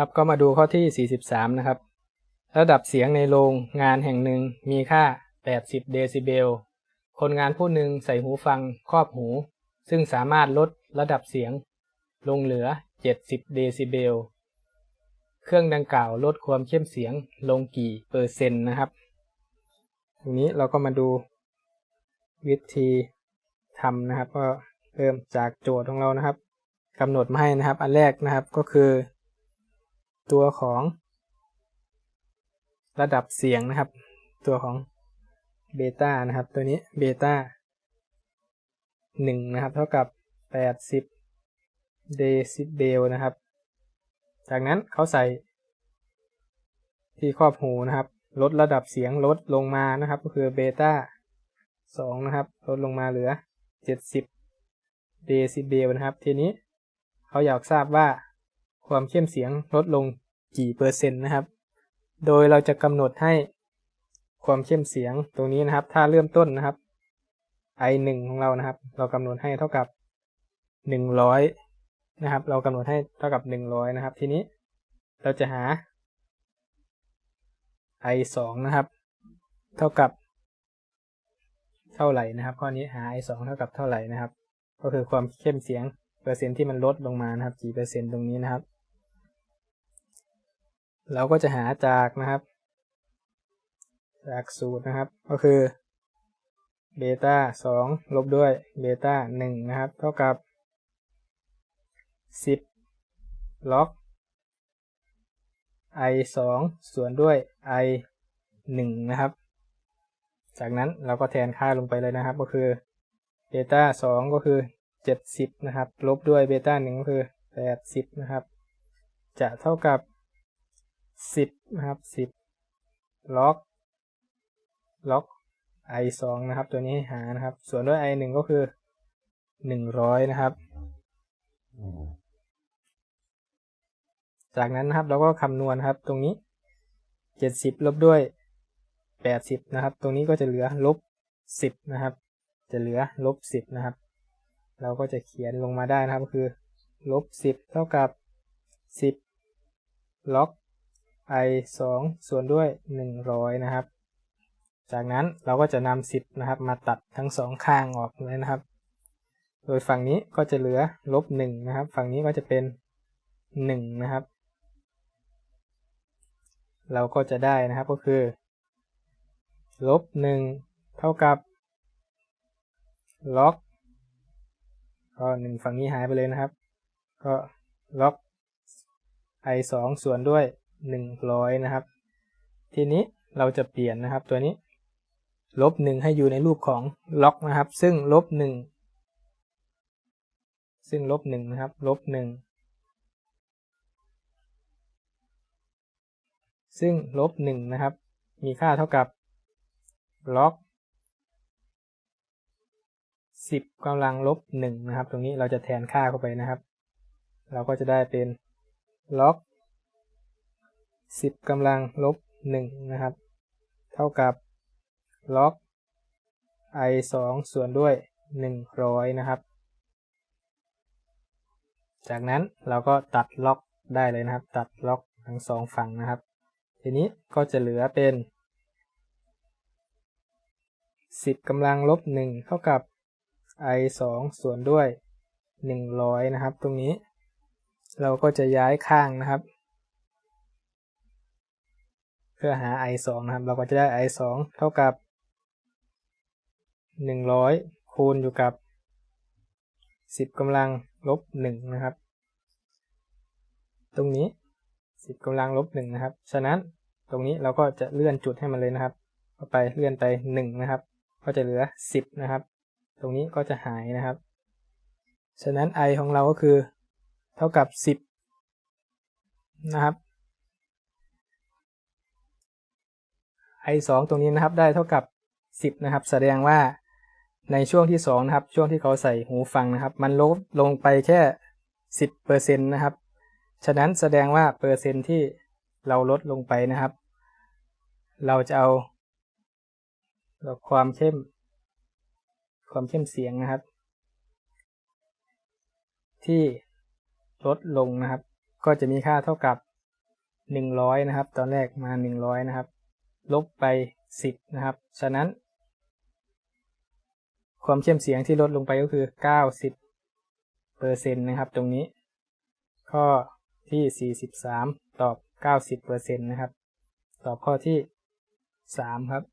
ครับก็มาดูข้อที่ 43 นะครับ ระดับเสียงในโรงงานแห่งหนึ่งมีค่า 80 เดซิเบล คนงานผู้หนึ่งใส่หูฟังครอบหู ซึ่งสามารถลดระดับเสียง ลงเหลือ 70 เดซิเบล เครื่องดังกล่าวลดความเข้มเสียงลงกี่เปอร์เซ็นต์นะครับทีนี้เราก็มาดูวิธีทำนะครับ ก็เริ่มจากโจทย์ของเรานะครับกำหนดมาให้นะครับ อันแรกนะครับก็คือ ตัวของระดับเสียงนะครับ ตัวของเบต้านะครับ ตัวนี้เบต้าหนึ่งนะครับ เท่ากับแปดสิบเดซิเบลนะครับ จากนั้นเขาใส่ ที่ครอบหูนะครับ ลดระดับเสียงลดลงมานะครับ ก็คือเบต้าสองนะครับ ลดลงมาเหลือเจ็ดสิบเดซิเบลนะครับ ทีนี้เขาอยากทราบว่า ความเข้มเสียงลดลงกี่เปอร์เซ็นต์นะครับ โดยเราจะกำหนดให้ความเข้มเสียงตรงนี้นะครับ ถ้าเริ่มต้นนะครับ i หนึ่งของเรานะครับ เรากำหนดให้เท่ากับหนึ่งร้อยนะครับ เรากำหนดให้เท่ากับหนึ่งร้อยนะครับ ทีนี้เราจะหา i สองนะครับ เท่ากับเท่าไหร่นะครับ ข้อนี้หา i สองเท่ากับเท่าไหร่นะครับ ก็คือความเข้มเสียงเปอร์เซ็นต์ที่มันลดลงมานะครับ กี่เปอร์เซ็นต์ตรงนี้นะครับ เราก็จะหาจากนะครับ จากสูตรนะครับ ก็คือเบต้าสองลบด้วยเบต้าหนึ่งนะครับ เท่ากับสิบล็อก i สองส่วนด้วย i หนึ่งนะครับ จากนั้นเราก็แทนค่าลงไปเลยนะครับ ก็คือเบต้าสองก็คือเจ็ดสิบนะครับ ลบด้วยเบต้าหนึ่งก็คือแปดสิบนะครับ จะเท่ากับ สิบนะครับสิบล็อกล็อก i สองนะครับ ตัวนี้หานะครับ ส่วนด้วย i หนึ่งก็คือหนึ่งร้อยนะครับ จากนั้นนะครับเราก็คำนวณครับ ตรงนี้เจ็ดสิบลบด้วยแปดสิบนะครับ ตรงนี้ก็จะเหลือลบสิบนะครับ จะเหลือลบสิบนะครับ เราก็จะเขียนลงมาได้นะครับ คือลบสิบเท่ากับสิบล็อก i สองส่วนด้วยหนึ่งร้อยนะครับ จากนั้นเราก็จะนำสิบนะครับ มาตัดทั้งสองข้างออกเลยนะครับ โดยฝั่งนี้ก็จะเหลือลบหนึ่งนะครับ ฝั่งนี้ก็จะเป็นหนึ่งนะครับ เราก็จะได้นะครับก็คือลบหนึ่งเท่ากับล็อกก็หนึ่งฝั่งนี้หายไปเลยนะครับ ก็ล็อก i สองส่วนด้วย หนึ่งร้อยนะครับ ทีนี้เราจะเปลี่ยนนะครับตัวนี้ ลบหนึ่งให้อยู่ในรูปของล็อกนะครับ ซึ่งลบหนึ่งซึ่งลบหนึ่งนะครับ ลบหนึ่งซึ่งลบหนึ่งนะครับ มีค่าเท่ากับล็อกสิบกำลังลบหนึ่งนะครับ ตรงนี้เราจะแทนค่าเข้าไปนะครับ เราก็จะได้เป็นล็อก สิบกำลังลบหนึ่งนะครับ เท่ากับล็อก i สองส่วนด้วยหนึ่งร้อยนะครับ จากนั้นเราก็ตัดล็อกได้เลยนะครับ ตัดล็อกทั้งสองฝั่งนะครับ ทีนี้ก็จะเหลือเป็นสิบกำลังลบหนึ่งเท่ากับ i สองส่วนด้วยหนึ่งร้อยนะครับ ตรงนี้ เราก็จะย้ายข้างนะครับ เพื่อหา i 2นะครับ เราก็จะได้ i 2เท่ากับ 100 คูณอยู่กับ 10กำลังลบ1นะครับ ตรงนี้ 10กำลังลบ1นะครับ ฉะนั้นตรงนี้เราก็จะเลื่อนจุดให้มันเลยนะครับเข้าไปเลื่อนไป 1 นะครับ ก็จะเหลือ 10 นะครับ ตรงนี้ก็จะหายนะครับ ฉะนั้น i ของเราก็คือ เท่ากับ 10 นะครับ i 2ตรงนี้นะครับได้เท่ากับ 10 นะครับ แสดงว่าในช่วงที่2นะครับ ช่วงที่เขาใส่หูฟังนะครับ มันลดลงไปแค่ 10%นะครับ ฉะนั้นแสดงว่าเปอร์เซ็นต์ที่เราลดลงไปนะครับ เราจะเอาความเข้ม ความเข้มเสียงนะครับ ที่ลดลงนะครับ ก็จะมีค่าเท่ากับหนึ่งร้อยนะครับ ตอนแรกมาหนึ่งร้อยนะครับ ลบไป 10 นะครับ ฉะนั้น ความเข้มเสียงที่ลดลงไปก็คือ 90เปอร์เซ็นต์นะครับตรงนี้ ข้อที่ 43 ตอบ 90เปอร์เซ็นต์นะครับ ตอบข้อที่ 3 ครับ